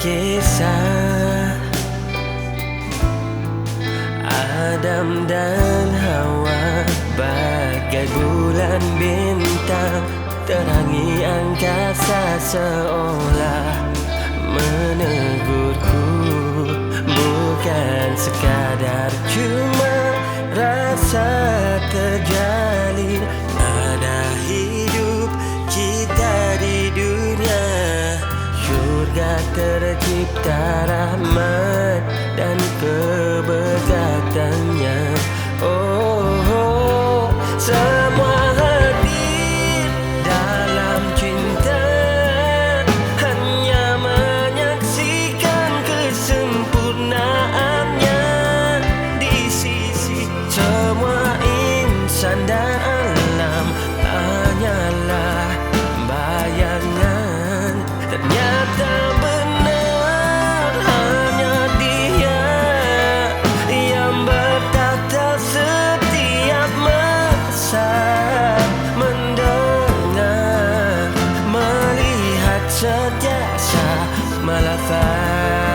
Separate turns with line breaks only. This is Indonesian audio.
kisah. Adam dan Hawa bagai bulan bintang Terangi angkasa seolah menegurku. Bukan sekadar cuma rasa terjalin tercipta rahmat dan ke μάτια σαν μαλαθά